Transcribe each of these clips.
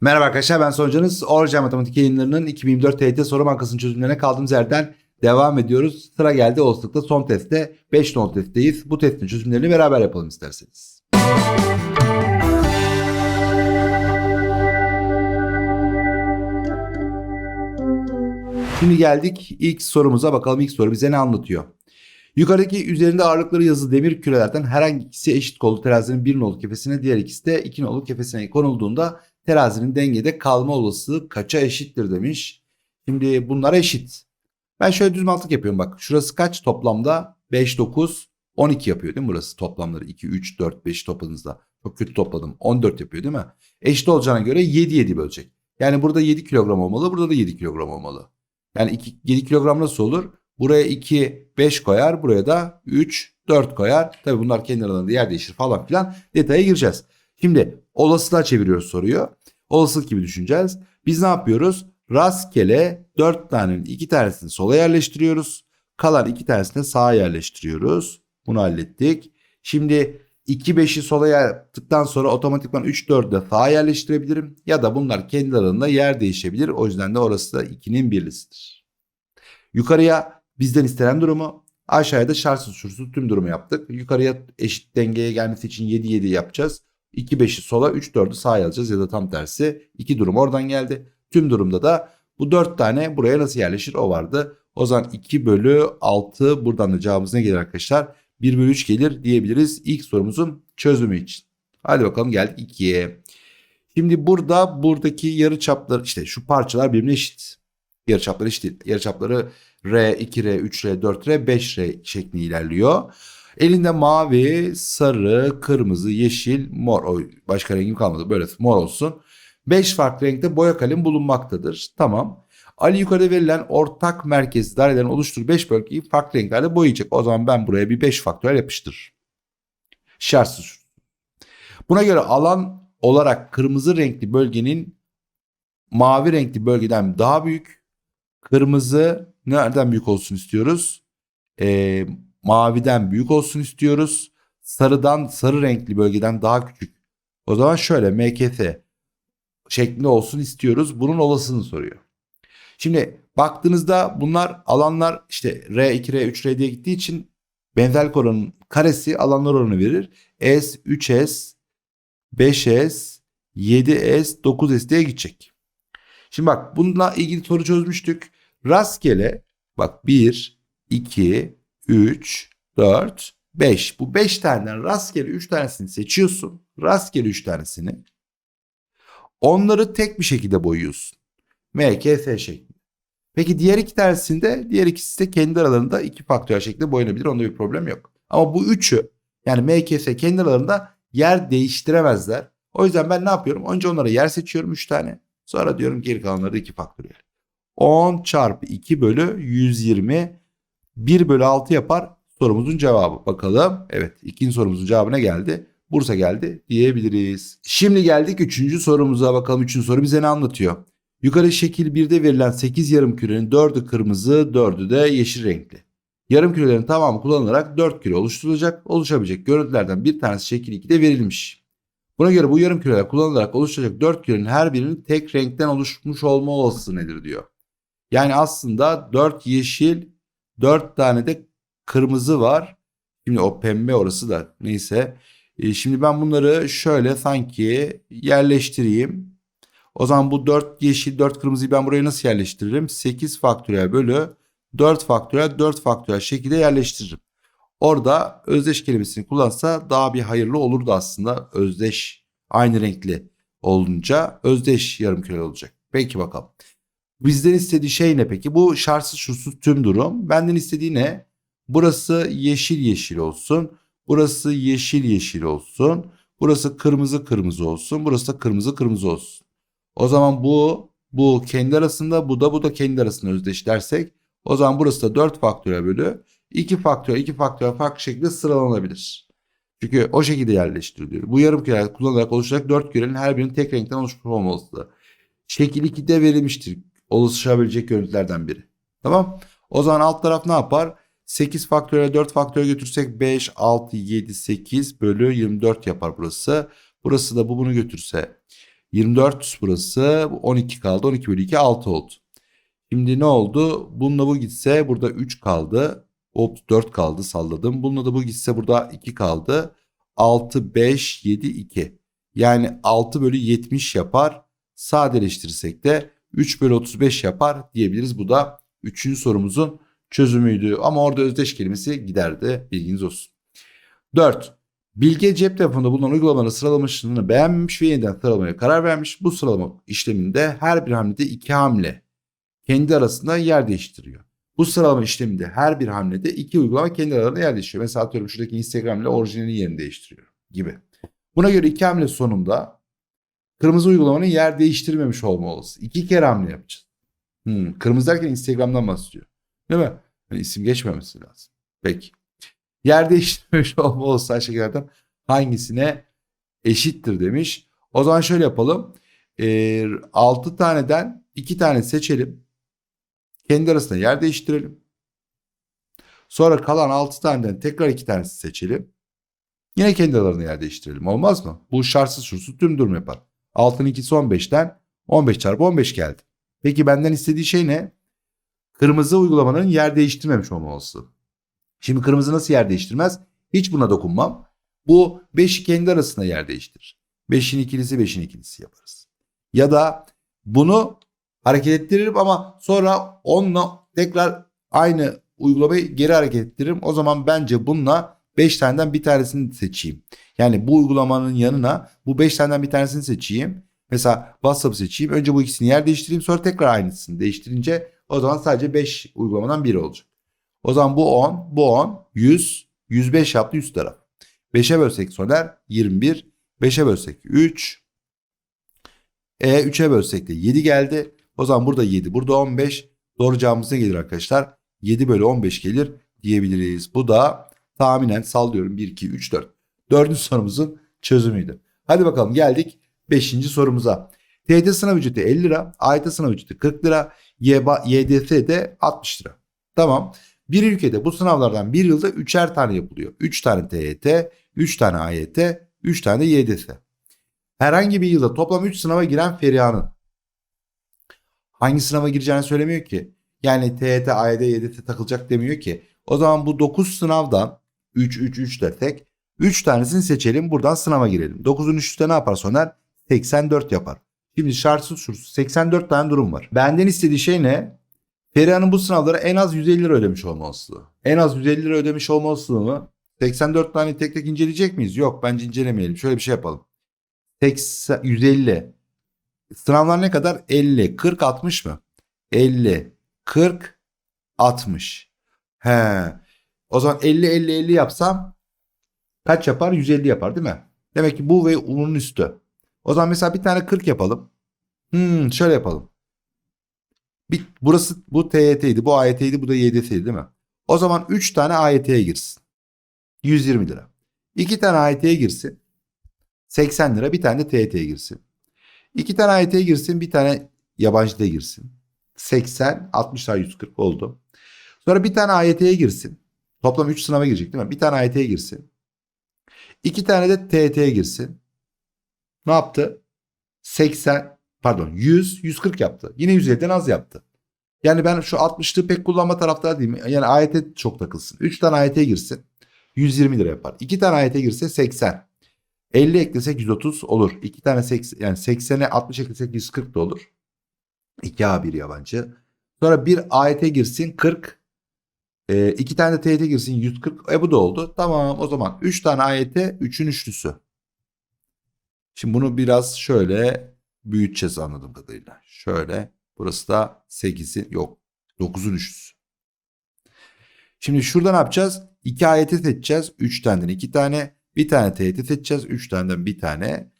Merhaba arkadaşlar ben Soncanız. Orca Matematik yayınlarının 2024 TYT soru bankasının çözümlerine kaldığımız yerden devam ediyoruz. Sıra geldi olasılıkla son testte 5 not testteyiz. Bu testin çözümlerini beraber yapalım isterseniz. Şimdi geldik ilk sorumuza bakalım ilk soru bize ne anlatıyor? Yukarıdaki üzerinde ağırlıkları yazılı demir kürelerden herhangi ikisi eşit kollu terazinin bir nolu kefesine diğer ikisi de iki nolu kefesine konulduğunda terazinin dengede kalma olasılığı kaça eşittir demiş. Şimdi bunlar eşit. Ben şöyle düz mantık yapıyorum bak. Şurası kaç toplamda? 5, 9, 12 yapıyor değil mi burası toplamları? 2, 3, 4, 5 topladığınızda. Çok kötü topladım. 14 yapıyor değil mi? Eşit olacağına göre 7, 7 bölecek. Yani burada 7 kilogram olmalı. Burada da 7 kilogram olmalı. Yani 2, 7 kilogram nasıl olur? Buraya 2, 5 koyar. Buraya da 3, 4 koyar. Tabii bunlar kendi aralarında yer değişir falan filan. Detaya gireceğiz. Şimdi olasılığa çeviriyoruz soruyu. Olasılık gibi düşüneceğiz. Biz ne yapıyoruz? Rastgele 4 tanenin 2 tanesini sola yerleştiriyoruz. Kalan 2 tanesini sağa yerleştiriyoruz. Bunu hallettik. Şimdi 2 5'i sola yaptıktan sonra otomatikman 3 4'ü de sağa yerleştirebilirim. Ya da bunlar kendi aralarında yer değişebilir. O yüzden de orası da 2'nin birlisidir. Yukarıya bizden istenen durumu aşağıya da şartsız şursuz tüm durumu yaptık. Yukarıya eşit dengeye gelmesi için 7 7 yapacağız. 2 5'i sola 3 4'ü sağa alacağız ya da tam tersi. 2 durum oradan geldi. Tüm durumda da bu 4 tane buraya nasıl yerleşir o vardı. O zaman 2 bölü 6 buradan da cevabımız ne gelir arkadaşlar? 1 bölü 3 gelir diyebiliriz ilk sorumuzun çözümü için. Hadi bakalım geldik 2'ye. Şimdi burada buradaki yarı çaplar işte şu parçalar birbirine eşit. Yarı çapları eşit. Yarı çapları R, 2R, 3R, 4R, 5R şeklinde ilerliyor. Elinde mavi, sarı, kırmızı, yeşil, mor. Oy, başka rengim kalmadı. Böyle mor olsun. 5 farklı renkte boya kalem bulunmaktadır. Tamam. Ali yukarıda verilen ortak merkez dairelerin oluşturduğu 5 bölgeyi farklı renklerde boyayacak. O zaman ben buraya bir 5 faktörel yapıştır. Şartsız. Buna göre alan olarak kırmızı renkli bölgenin mavi renkli bölgeden daha büyük. Kırmızı nereden büyük olsun istiyoruz? Ee, maviden büyük olsun istiyoruz. Sarıdan sarı renkli bölgeden daha küçük. O zaman şöyle MKS şeklinde olsun istiyoruz. Bunun olasılığını soruyor. Şimdi baktığınızda bunlar alanlar işte R2, R3, R diye gittiği için benzerlik oranının karesi alanlar oranı verir. S, 3S, 5S, 7S, 9S diye gidecek. Şimdi bak bununla ilgili soru çözmüştük. Rastgele bak 1, 2, 3, 4, 5. Bu 5 taneden rastgele 3 tanesini seçiyorsun. Rastgele 3 tanesini. Onları tek bir şekilde boyuyorsun. M, K, S şeklinde. Peki diğer iki tanesinde diğer ikisi de kendi aralarında iki faktörel şekilde boyanabilir. Onda bir problem yok. Ama bu üçü yani M, K, S kendi aralarında yer değiştiremezler. O yüzden ben ne yapıyorum? Önce onlara yer seçiyorum 3 tane. Sonra diyorum geri kalanları 2 faktöriyel. 10 çarpı 2 bölü 120 1 bölü 6 yapar sorumuzun cevabı. Bakalım. Evet ikinci sorumuzun cevabı ne geldi? Bursa geldi diyebiliriz. Şimdi geldik üçüncü sorumuza bakalım. Üçüncü soru bize ne anlatıyor? Yukarı şekil 1'de verilen 8 yarım kürenin 4'ü kırmızı 4'ü de yeşil renkli. Yarım kürelerin tamamı kullanılarak 4 küre oluşturulacak. Oluşabilecek görüntülerden bir tanesi şekil 2'de verilmiş. Buna göre bu yarım küreler kullanılarak oluşacak 4 kürenin her birinin tek renkten oluşmuş olma olasılığı nedir diyor. Yani aslında 4 yeşil 4 tane de kırmızı var. Şimdi o pembe orası da neyse. E, şimdi ben bunları şöyle sanki yerleştireyim. O zaman bu 4 yeşil 4 kırmızıyı ben buraya nasıl yerleştiririm? 8 faktöriyel bölü 4 faktöriyel 4 faktöriyel şekilde yerleştiririm. Orada özdeş kelimesini kullansa daha bir hayırlı olurdu aslında. Özdeş aynı renkli olunca özdeş yarım küre olacak. Peki bakalım. Bizden istediği şey ne peki? Bu şartsız şursuz tüm durum. Benden istediği ne? Burası yeşil yeşil olsun. Burası yeşil yeşil olsun. Burası kırmızı kırmızı olsun. Burası da kırmızı kırmızı olsun. O zaman bu bu kendi arasında bu da bu da kendi arasında özdeş dersek o zaman burası da 4 faktöriyel bölü 2 faktöriyel 2 faktöriyel farklı şekilde sıralanabilir. Çünkü o şekilde yerleştiriliyor. Bu yarım küre kullanarak oluşacak 4 kürenin her birinin tek renkten oluşmuş olması. Şekil 2'de verilmiştir. Oluşabilecek görüntülerden biri. Tamam. O zaman alt taraf ne yapar? 8 faktöriyel 4 faktöriyel götürsek 5, 6, 7, 8 bölü 24 yapar burası. Burası da bu bunu götürse 24 burası 12 kaldı. 12 bölü 2 6 oldu. Şimdi ne oldu? Bununla bu gitse burada 3 kaldı. Hop 4 kaldı salladım. Bununla da bu gitse burada 2 kaldı. 6, 5, 7, 2. Yani 6 bölü 70 yapar. Sadeleştirirsek de 3 bölü 35 yapar diyebiliriz. Bu da 3. sorumuzun çözümüydü. Ama orada özdeş kelimesi giderdi. Bilginiz olsun. 4. Bilge cep telefonunda bulunan uygulamanın sıralamasını beğenmemiş ve yeniden sıralamaya karar vermiş. Bu sıralama işleminde her bir hamlede iki hamle kendi arasında yer değiştiriyor. Bu sıralama işleminde her bir hamlede iki uygulama kendi aralarında yer değiştiriyor. Mesela atıyorum şuradaki Instagram ile orijinalin yerini değiştiriyor gibi. Buna göre iki hamle sonunda kırmızı uygulamanın yer değiştirmemiş olma olası. İki kere hamle yapacağız. Hmm, kırmızı derken Instagram'dan bahsediyor. Değil mi? Yani isim geçmemesi lazım. Peki. Yer değiştirmemiş olma olası aşağıdakilerden hangisine eşittir demiş. O zaman şöyle yapalım. Ee, 6 taneden 2 tane seçelim. Kendi arasında yer değiştirelim. Sonra kalan 6 taneden tekrar 2 tanesi seçelim. Yine kendi aralarında yer değiştirelim. Olmaz mı? Bu şartsız şursuz tüm durum yapar. 6'nın ikisi 15'ten 15 çarpı 15 geldi. Peki benden istediği şey ne? Kırmızı uygulamanın yer değiştirmemiş olması. Şimdi kırmızı nasıl yer değiştirmez? Hiç buna dokunmam. Bu 5'i kendi arasında yer değiştirir. 5'in ikilisi 5'in ikilisi yaparız. Ya da bunu hareket ettiririm ama sonra onunla tekrar aynı uygulamayı geri hareket ettiririm. O zaman bence bununla 5 taneden bir tanesini seçeyim. Yani bu uygulamanın yanına bu 5 taneden bir tanesini seçeyim. Mesela WhatsApp seçeyim. Önce bu ikisini yer değiştireyim sonra tekrar aynısını değiştirince o zaman sadece 5 uygulamadan biri olacak. O zaman bu 10, bu 10, 100, 105 yaptı üst taraf. 5'e bölsek Soner 21, 5'e bölsek 3, e 3'e bölsek de 7 geldi. O zaman burada 7, burada 15. Doğru cevabımız ne gelir arkadaşlar? 7 bölü 15 gelir diyebiliriz. Bu da tahminen sallıyorum 1, 2, 3, 4. Dördüncü sorumuzun çözümüydü. Hadi bakalım geldik 5. sorumuza. TYT sınav ücreti 50 lira, AYT sınav ücreti 40 lira, YDS de 60 lira. Tamam. Bir ülkede bu sınavlardan bir yılda üçer tane yapılıyor. 3 tane TYT, 3 tane AYT, 3 tane YDS. Herhangi bir yılda toplam 3 sınava giren Feriha'nın hangi sınava gireceğini söylemiyor ki. Yani TYT, AYT, YDS takılacak demiyor ki. O zaman bu 9 sınavdan 3, 3, 3 desek 3 tanesini seçelim buradan sınava girelim. 9'un üstü ne yapar Soner? 84 yapar. Şimdi şartsız şursuz 84 tane durum var. Benden istediği şey ne? Feriha'nın bu sınavlara en az 150 lira ödemiş olma olasılığı. En az 150 lira ödemiş olma olasılığı mı? 84 tane tek tek inceleyecek miyiz? Yok bence incelemeyelim. Şöyle bir şey yapalım. 80, 150. Sınavlar ne kadar? 50, 40, 60 mı? 50, 40, 60. He. O zaman 50, 50, 50 yapsam kaç yapar? 150 yapar değil mi? Demek ki bu ve bunun üstü. O zaman mesela bir tane 40 yapalım. Hmm, şöyle yapalım. Bir, burası bu TYT'ydi, bu AYT'ydi, bu da YDS'ydi değil mi? O zaman 3 tane AYT'ye girsin. 120 lira. 2 tane AYT'ye girsin. 80 lira. Bir tane de TYT'ye girsin. 2 tane AYT'ye girsin, bir tane yabancı da girsin. 80, 60 daha 140 oldu. Sonra bir tane AYT'ye girsin. Toplam 3 sınava girecek değil mi? Bir tane AYT'ye girsin. 2 tane de TYT'ye girsin. Ne yaptı? 80, pardon 100, 140 yaptı. Yine 150'den az yaptı. Yani ben şu 60'lığı pek kullanma taraftar değilim. Yani AYT çok takılsın. 3 tane AYT girsin. 120 lira yapar. 2 tane AYT girse 80. 50 eklesek 130 olur. 2 tane 80 yani 80'e 60 eklesek 140 da olur. 2A bir yabancı. Sonra bir AYT girsin 40. 2 e, tane de TYT girsin 140. E bu da oldu. Tamam o zaman 3 tane AYT 3'ün üçlüsü. Şimdi bunu biraz şöyle büyüteceğiz anladığım kadarıyla. Şöyle burası da 8'in yok 9'un üçlüsü. Şimdi şurada ne yapacağız? 2 AYT seçeceğiz. 3 taneden 2 tane. Bir tane TYT seçeceğiz. 3 taneden bir tane.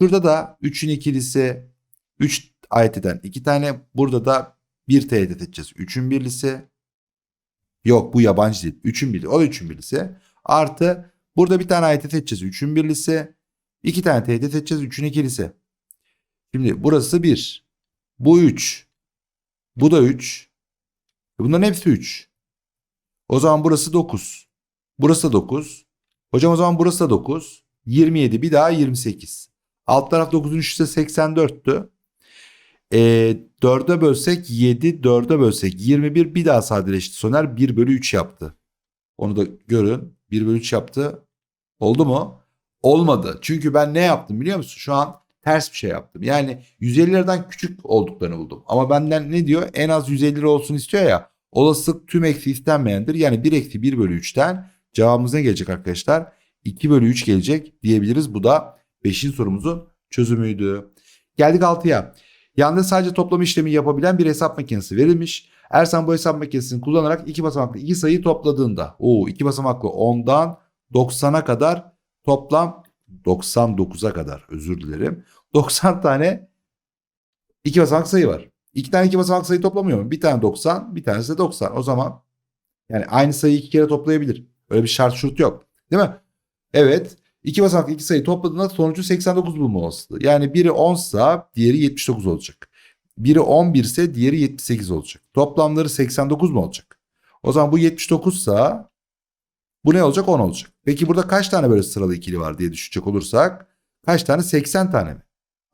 Şurada da 3'ün ikilisi 3 AYT'den 2 tane. Burada da 1 TYT seçeceğiz. 3'ün birlisi. Yok bu yabancı değil. 3'ün birlisi. O da 3'ün birlisi. Artı burada bir tane AYT seçeceğiz. 3'ün birlisi. 2 tane TYT seçeceğiz. 3'ün ikilisi. Şimdi burası 1. Bu 3. Bu da 3. Bunların hepsi 3. O zaman burası 9. Burası da 9. Hocam o zaman burası da 9. 27 bir daha 28. Alt taraf 9'un 3'ü ise 84'tü. E, 4'e bölsek 7, 4'e bölsek 21 bir daha sadeleşti. Soner 1 bölü 3 yaptı. Onu da görün. 1 bölü 3 yaptı. Oldu mu? Olmadı. Çünkü ben ne yaptım biliyor musun? Şu an ters bir şey yaptım. Yani 150'lerden küçük olduklarını buldum. Ama benden ne diyor? En az 150 lira olsun istiyor ya. Olasılık tüm eksi istenmeyendir. Yani 1 eksi 1 bölü 3'ten cevabımız ne gelecek arkadaşlar? 2 bölü 3 gelecek diyebiliriz. Bu da 5. sorumuzun çözümüydü. Geldik 6'ya. Yanında sadece toplama işlemi yapabilen bir hesap makinesi verilmiş. Ersan bu hesap makinesini kullanarak iki basamaklı iki sayıyı topladığında o iki basamaklı 10'dan 90'a kadar toplam 99'a kadar özür dilerim. 90 tane iki basamaklı sayı var. İki tane iki basamaklı sayı toplamıyor mu? Bir tane 90, bir tanesi de 90. O zaman yani aynı sayıyı iki kere toplayabilir. Öyle bir şart şurt yok. Değil mi? Evet. İki basamaklı iki sayı topladığında sonucu 89 bulma olasılığı. Yani biri 10 ise diğeri 79 olacak. Biri 11 ise diğeri 78 olacak. Toplamları 89 mu olacak? O zaman bu 79 ise bu ne olacak? 10 olacak. Peki burada kaç tane böyle sıralı ikili var diye düşünecek olursak kaç tane? 80 tane mi?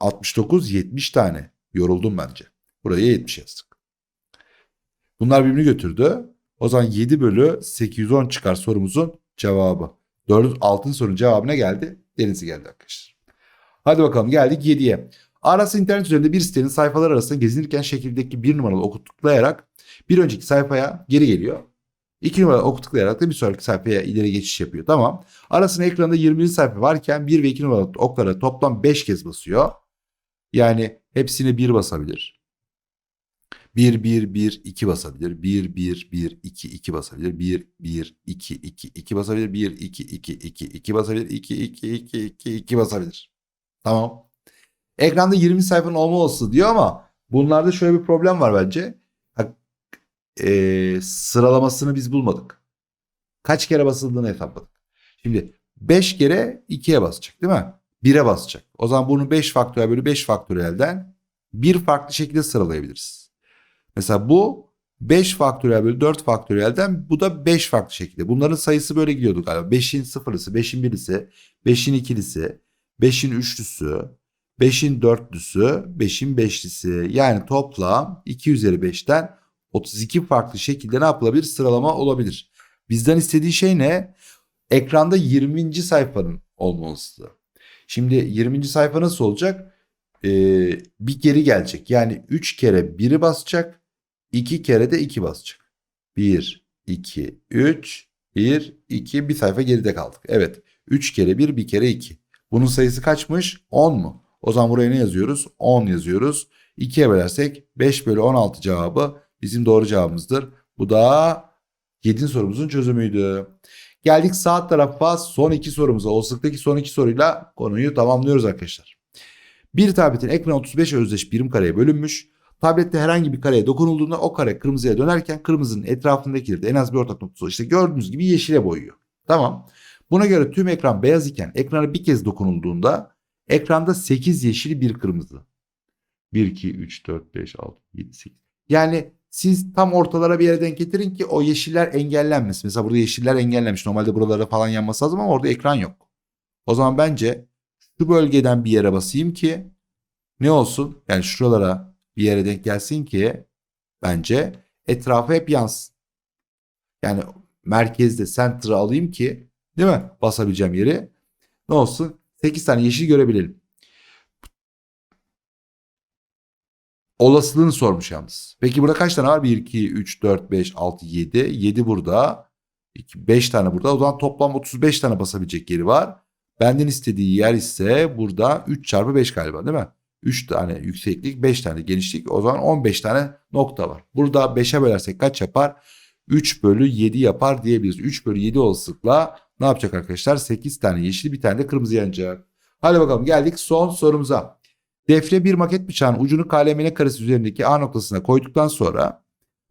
69, 70 tane. Yoruldum bence. Buraya 70 yazdık. Bunlar birbirini götürdü. O zaman 7 bölü 810 çıkar sorumuzun cevabı. 4. altın sorunun cevabına geldi. Denizi geldi arkadaşlar. Hadi bakalım geldik 7'ye. Arası internet üzerinde bir sitenin sayfalar arasında gezinirken şekildeki bir numaralı oku tıklayarak bir önceki sayfaya geri geliyor. İki numaralı oku tıklayarak da bir sonraki sayfaya ileri geçiş yapıyor. Tamam. Arasında ekranda 20. sayfa varken 1 ve 2 numaralı oklara toplam 5 kez basıyor. Yani hepsine 1 basabilir. 1 1 1 2 basabilir. 1 1 1 2 2 basabilir. 1 1 2 2 2 basabilir. 1 2 2 2 2 basabilir. 2 2 2 2 2 basabilir. Tamam. Ekranda 20 sayfanın olma olasılığı diyor ama bunlarda şöyle bir problem var bence. Ha, e, sıralamasını biz bulmadık. Kaç kere basıldığını hesapladık. Şimdi 5 kere 2'ye basacak değil mi? 1'e basacak. O zaman bunu 5 faktöriyel bölü 5 faktöriyelden bir farklı şekilde sıralayabiliriz. Mesela bu 5 faktöriyel bölü 4 faktöriyelden bu da 5 farklı şekilde. Bunların sayısı böyle gidiyordu galiba. 5'in sıfırlısı, 5'in birlisi, 5'in ikilisi, 5'in üçlüsü, 5'in dörtlüsü, 5'in beşlisi. Yani toplam 2 üzeri 5'ten 32 farklı şekilde ne yapılabilir? Sıralama olabilir. Bizden istediği şey ne? Ekranda 20. sayfanın olması. Şimdi 20. sayfa nasıl olacak? Ee, bir geri gelecek. Yani 3 kere 1'i basacak. 2 kere de 2 basacak. 1, 2, 3, 1, 2 bir sayfa geride kaldık. Evet 3 kere 1 bir kere 2. Bunun sayısı kaçmış? 10 mu? O zaman buraya ne yazıyoruz? 10 yazıyoruz. 2'ye bölersek 5 bölü 16 cevabı bizim doğru cevabımızdır. Bu da 7. sorumuzun çözümüydü. Geldik sağ tarafa son iki sorumuza. Olasılıktaki son iki soruyla konuyu tamamlıyoruz arkadaşlar. Bir tabletin ekranı 35 özdeş birim kareye bölünmüş. Tablette herhangi bir kareye dokunulduğunda o kare kırmızıya dönerken kırmızının etrafındakileri de en az bir ortak noktası işte gördüğünüz gibi yeşile boyuyor. Tamam. Buna göre tüm ekran beyaz iken ekrana bir kez dokunulduğunda ekranda 8 yeşil bir kırmızı. 1, 2, 3, 4, 5, 6, 7, 8. Yani siz tam ortalara bir yere denk getirin ki o yeşiller engellenmesin. Mesela burada yeşiller engellenmiş. Normalde buralara falan yanması lazım ama orada ekran yok. O zaman bence şu bölgeden bir yere basayım ki ne olsun? Yani şuralara bir yere denk gelsin ki bence etrafı hep yansın. Yani merkezde center'ı alayım ki değil mi? Basabileceğim yeri. Ne olsun? 8 tane yeşil görebilelim. Olasılığını sormuş yalnız. Peki burada kaç tane var? 1, 2, 3, 4, 5, 6, 7. 7 burada. 2, 5 tane burada. O zaman toplam 35 tane basabilecek yeri var. Benden istediği yer ise burada 3 çarpı 5 galiba değil mi? 3 tane yükseklik, 5 tane genişlik. O zaman 15 tane nokta var. Burada 5'e bölersek kaç yapar? 3 bölü 7 yapar diyebiliriz. 3 bölü 7 olasılıkla ne yapacak arkadaşlar? 8 tane yeşil bir tane de kırmızı yanacak. Hadi bakalım geldik son sorumuza. Defne bir maket bıçağının ucunu KLMN karesi üzerindeki A noktasına koyduktan sonra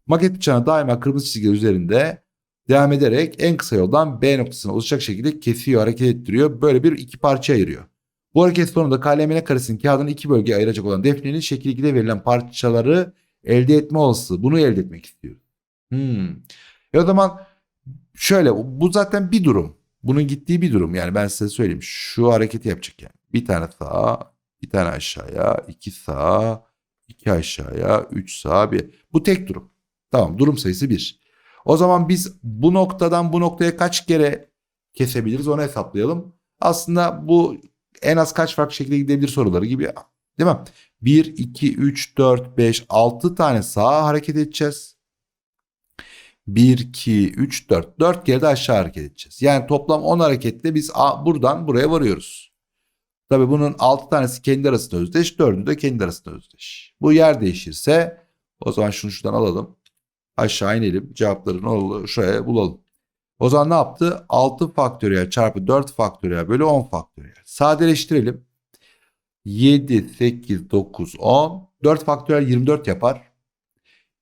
maket bıçağını daima kırmızı çizgi üzerinde devam ederek en kısa yoldan B noktasına ulaşacak şekilde kesiyor, hareket ettiriyor. Böyle bir iki parça ayırıyor. Bu hareket sonunda KLMN karesinin kağıdını iki bölgeye ayıracak olan Defne'nin şekil 2'de verilen parçaları elde etme olasılığı. Bunu elde etmek istiyor. Hmm. E o zaman şöyle bu zaten bir durum. Bunun gittiği bir durum. Yani ben size söyleyeyim. Şu hareketi yapacak yani. Bir tane sağa, Bir tane aşağıya, iki sağa, iki aşağıya, üç sağa, bir. Bu tek durum. Tamam durum sayısı bir. O zaman biz bu noktadan bu noktaya kaç kere kesebiliriz onu hesaplayalım. Aslında bu en az kaç farklı şekilde gidebilir soruları gibi. Değil mi? 1, 2, 3, 4, 5, 6 tane sağa hareket edeceğiz. 1, 2, 3, 4. 4 kere de aşağı hareket edeceğiz. Yani toplam 10 hareketle biz buradan buraya varıyoruz. Tabii bunun 6 tanesi kendi arasında özdeş, 4'ü de kendi arasında özdeş. Bu yer değişirse o zaman şunu şuradan alalım. Aşağı inelim. Cevapları ne olur şuraya bulalım. O zaman ne yaptı? 6 faktöriyel çarpı 4 faktöriyel bölü 10 faktöriyel. Sadeleştirelim. 7, 8, 9, 10. 4 faktöriyel 24 yapar.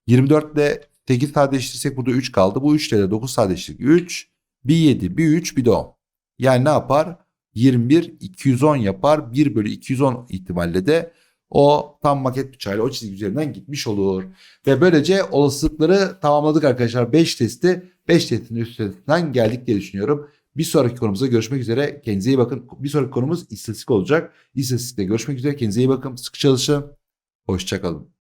24 ile 8 sadeleştirirsek burada 3 kaldı. Bu 3 ile de 9 sadeleştirdik. 3, bir 7, bir 3, bir de 10. Yani ne yapar? 21, 210 yapar. 1 bölü 210 ihtimalle de o tam maket bıçağıyla o çizgi üzerinden gitmiş olur. Ve böylece olasılıkları tamamladık arkadaşlar. 5 testi 5 testin üstesinden geldik diye düşünüyorum. Bir sonraki konumuzda görüşmek üzere. Kendinize iyi bakın. Bir sonraki konumuz istatistik olacak. İstatistikte görüşmek üzere. Kendinize iyi bakın. Sıkı çalışın. Hoşçakalın.